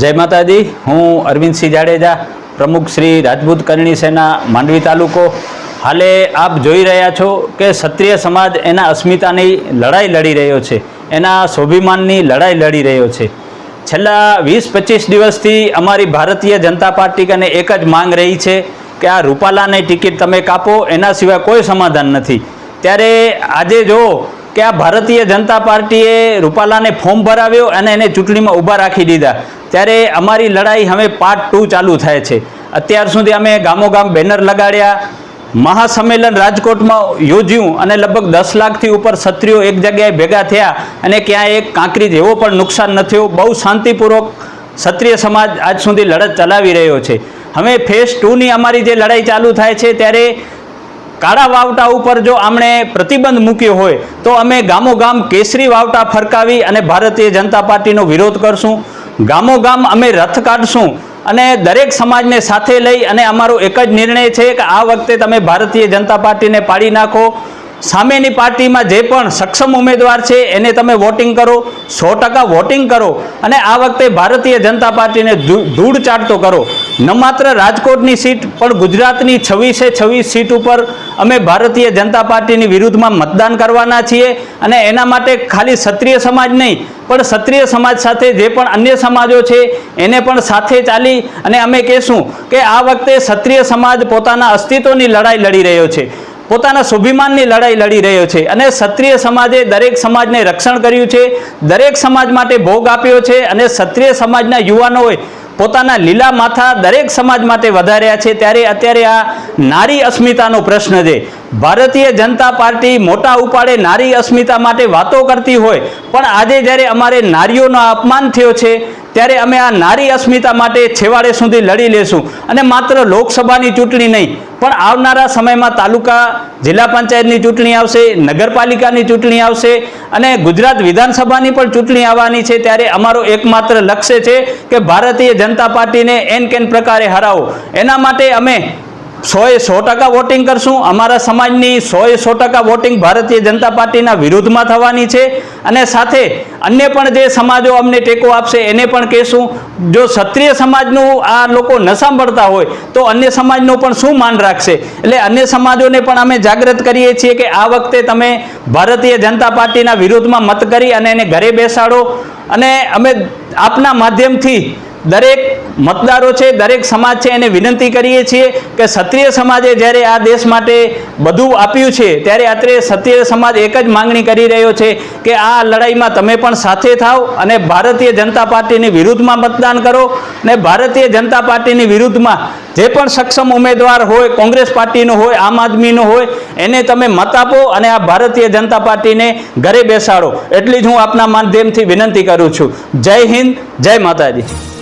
જય માતાજી, હું અરવિંદસિંહ જાડેજા, પ્રમુખ શ્રી રાજપૂત કરણી સેના, માંડવી તાલુકો. હાલે આપ જોઈ રહ્યા છો કે ક્ષત્રિય સમાજ એના અસ્મિતાની લડાઈ લડી રહ્યો છે. એના સ્વાભિમાનની લડાઈ લડી રહ્યો છે. છેલ્લા વીસ પચીસ દિવસથી અમારી ભારતીય જનતા પાર્ટી અને એક જ માંગ રહી છે કે આ રૂપાલાની ટિકિટ તમે કાપો, એના સિવાય કોઈ સમાધાન નથી. ત્યારે આજે જો કે આ ભારતીય જનતા પાર્ટીએ રૂપાલાને ફોર્મ ભરાવ્યો અને એને ચૂંટણીમાં ઊભા રાખી દીધા. ત્યારે અમારી લડાઈ હવે પાર્ટ ટુ ચાલુ થાય છે. અત્યાર સુધી અમે ગામોગામ બેનર લગાડ્યા. મહાસંમેલન રાજકોટમાં યોજ્યું અને લગભગ દસ લાખથી ઉપર ક્ષત્રિયો એક જગ્યાએ ભેગા થયા અને ક્યાંય એક કાંકરી જેવો પણ નુકસાન ન થયું. બહુ શાંતિપૂર્વક ક્ષત્રિય સમાજ આજ સુધી લડત ચલાવી રહ્યો છે. હવે ફેઝ ટુની અમારી જે લડાઈ ચાલુ થાય છે, ત્યારે કાળા વાવટા ઉપર જો આમણે પ્રતિબંધ મૂક્યો હોય, તો અમે ગામો ગામ કેસરી વાવટા ફરકાવી અને ભારતીય જનતા પાર્ટીનો વિરોધ કરશું. ગામો ગામ અમે રથ કાઢશું અને દરેક સમાજને સાથે લઈ અને અમારો એક જ નિર્ણય છે કે આ વખતે તમે ભારતીય જનતા પાર્ટીને પાડી નાખો. સામેની પાર્ટીમાં જે પણ સક્ષમ ઉમેદવાર છે, એને તમે વોટિંગ કરો, સો વોટિંગ કરો અને આ વખતે ભારતીય જનતા પાર્ટીને ધૂળ ચાટતો કરો. ન માત્ર રાજકોટની સીટ, પણ ગુજરાતની છવ્વીસે છવ્વીસ સીટ ઉપર અમે ભારતીય જનતા પાર્ટીની વિરુદ્ધમાં મતદાન કરવાના છીએ અને એના માટે ખાલી ક્ષત્રિય સમાજ નહીં, પણ ક્ષત્રિય સમાજ સાથે જે પણ અન્ય સમાજો છે, એને પણ સાથે ચાલી અને અમે કહેશું કે આ વખતે ક્ષત્રિય સમાજ પોતાના અસ્તિત્વની લડાઈ લડી રહ્યો છે, પોતાના સ્વાભિમાનની લડાઈ લડી રહ્યો છે અને ક્ષત્રિય સમાજે દરેક સમાજને રક્ષણ કર્યું છે, દરેક સમાજ માટે ભોગ આપ્યો છે અને ક્ષત્રિય સમાજના યુવાનોએ પોતાના લીલા માથા દરેક સમાજ માટે વધાર્યા છે, ત્યારે અત્યારે આ નારી અસ્મિતાનો પ્રશ્ન છે. ભારતીય જનતા પાર્ટી મોટા ઉપાડે નારી અસ્મિતા માટે વાતો કરતી હોય, પણ આજે જ્યારે અમારે નારીઓનો અપમાન થયો છે ત્યારે અમે આ નારી અસ્મિતા માટે છેવાડે સુધી લડી લેશું. અને માત્ર લોકસભાની ચૂંટણી નહીં, પણ આવનારા સમયમાં તાલુકા જિલ્લા પંચાયતની ચૂંટણી આવશે, નગરપાલિકાની ચૂંટણી આવશે અને ગુજરાત વિધાનસભાની પણ ચૂંટણી આવવાની છે. ત્યારે અમારો એકમાત્ર લક્ષ્ય છે કે ભારતીય જનતા પાર્ટીને એન કેન પ્રકારે હરાવો. એના માટે અમે સોએ સો ટકા વોટિંગ કરશું. અમારા સમાજની સોએ સો ટકા વોટિંગ ભારતીય જનતા પાર્ટીના વિરુદ્ધમાં થવાની છે. અને સાથે અન્ય પણ જે સમાજો અમને ટેકો આપશે એને પણ કહેશું. જો ક્ષત્રિય સમાજનું આ લોકો ન સાંભળતા હોય, તો અન્ય સમાજનું પણ શું માન રાખશે? એટલે અન્ય સમાજોને પણ અમે જાગૃત કરીએ છીએ કે આ વખતે તમે ભારતીય જનતા પાર્ટીના વિરુદ્ધમાં મત કરી અને એને ઘરે બેસાડો. અને અમે આપના માધ્યમથી દરેક મતદારો છે, દરેક સમાજ છે એને વિનંતી કરીએ છીએ કે ક્ષત્રિય સમાજે જ્યારે આ દેશ માટે બધું આપ્યું છે, ત્યારે અત્રે ક્ષત્રિય સમાજ એક જ માંગણી કરી રહ્યો છે કે આ લડાઈમાં તમે પણ સાથે થાઓ અને ભારતીય જનતા પાર્ટીની વિરુદ્ધમાં મતદાન કરો અને ભારતીય જનતા પાર્ટીની વિરુદ્ધમાં જે પણ સક્ષમ ઉમેદવાર હોય, કોંગ્રેસ પાર્ટીનો હોય, આમ આદમીનો હોય, એને તમે મત આપો અને આ ભારતીય જનતા પાર્ટીને ઘરે બેસાડો. એટલી જ હું આપના માધ્યમથી વિનંતી કરું છું. જય હિન્દ, જય માતાજી.